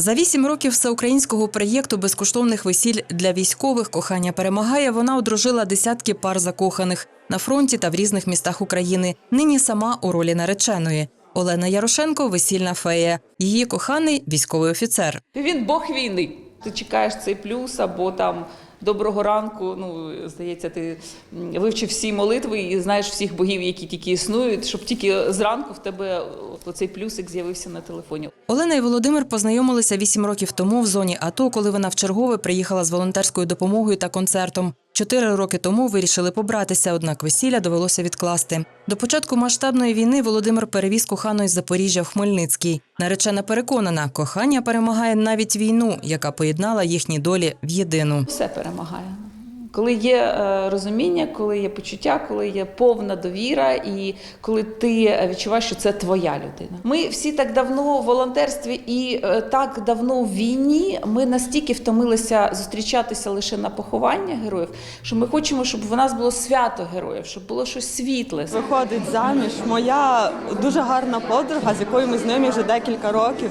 За вісім років всеукраїнського проєкту безкоштовних весіль для військових кохання перемагає. Вона одружила десятки пар закоханих на фронті та в різних містах України. Нині сама у ролі нареченої. Олена Ярошенко весільна фея. Її коханий військовий офіцер. Він Бог війни. Ти чекаєш цей плюс або там доброго ранку. Ну, здається, ти вивчив всі молитви і знаєш всіх богів, які тільки існують, щоб тільки зранку в тебе от оцей плюсик з'явився на телефоні. Олена і Володимир познайомилися вісім років тому в зоні АТО, коли вона вчергове приїхала з волонтерською допомогою та концертом. Чотири роки тому вирішили побратися, однак весілля довелося відкласти. До початку масштабної війни Володимир перевіз кохану із Запоріжжя в Хмельницький. Наречена переконана, кохання перемагає навіть війну, яка поєднала їхні долі в єдину. Все перемагає. Коли є е, розуміння, коли є почуття, коли є повна довіра, і коли ти відчуваєш, що це твоя людина. Ми всі так давно в волонтерстві і е, так давно в війні. Ми настільки втомилися зустрічатися лише на поховання героїв, що ми хочемо, щоб в нас було свято героїв, щоб було щось світле. Виходить заміж моя дуже гарна подруга, з якою ми знайомі вже декілька років.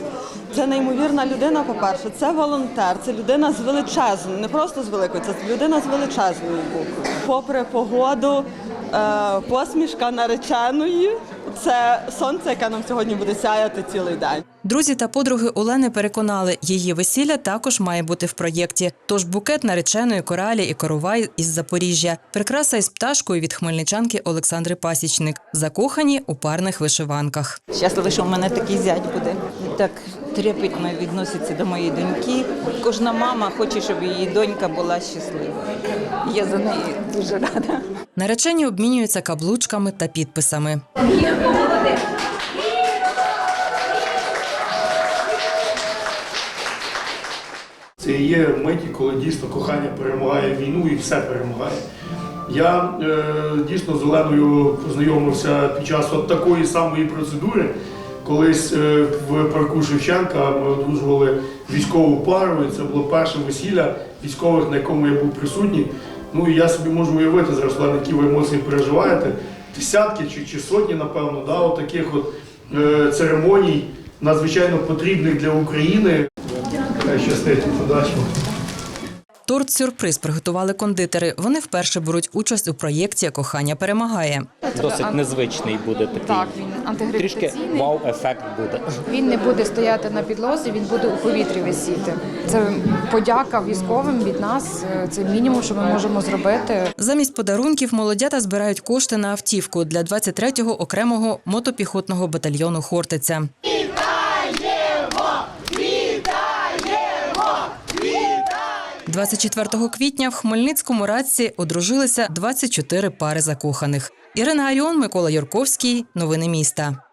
Це неймовірна людина, по-перше, це волонтер, це людина з величезною, не просто з великою, це людина з величезною буквою. Попри погоду, е, посмішка нареченої це сонце, яке нам сьогодні буде сяяти цілий день. Друзі та подруги Олени переконали, її весілля також має бути в проєкті. Тож букет нареченої коралі і коровай із Запоріжжя, прикраса із пташкою від хмельничанки Олександри Пасічник, закохані у парних вишиванках. Щаслива, що в мене такий зять буде. Так трепетно відноситься до моєї доньки. Кожна мама хоче, щоб її донька була щаслива. Я за неї дуже рада. Наречені обмінюються каблучками та підписами. Це є миті, коли дійсно кохання перемагає війну і все перемагає. Я е, дійсно з Оленою познайомився під час от такої самої процедури. Колись е, в парку Шевченка ми одружували військову пару, і це було перше весілля військових, на якому я був присутній. Ну і я собі можу уявити зараз, Олена, які ви емоції переживаєте. Десятки чи, чи сотні, напевно, да, от таких от е, церемоній надзвичайно потрібних для України. Хай щастить, удачі. Торт-сюрприз приготували кондитери. Вони вперше беруть участь у проєкті Кохання перемагає. Досить незвичний буде такий. Так, він Трішки вау-ефект буде. Він не буде стояти на підлозі, він буде у повітрі висіти. Це подяка військовим від нас. Це мінімум, що ми можемо зробити. Замість подарунків молодята збирають кошти на автівку для 23-го окремого мотопіхотного батальйону Хортиця. 24 квітня в Хмельницькому радці одружилися 24 пари закоханих. Ірина Аріон, Микола Юрковський. Новини міста.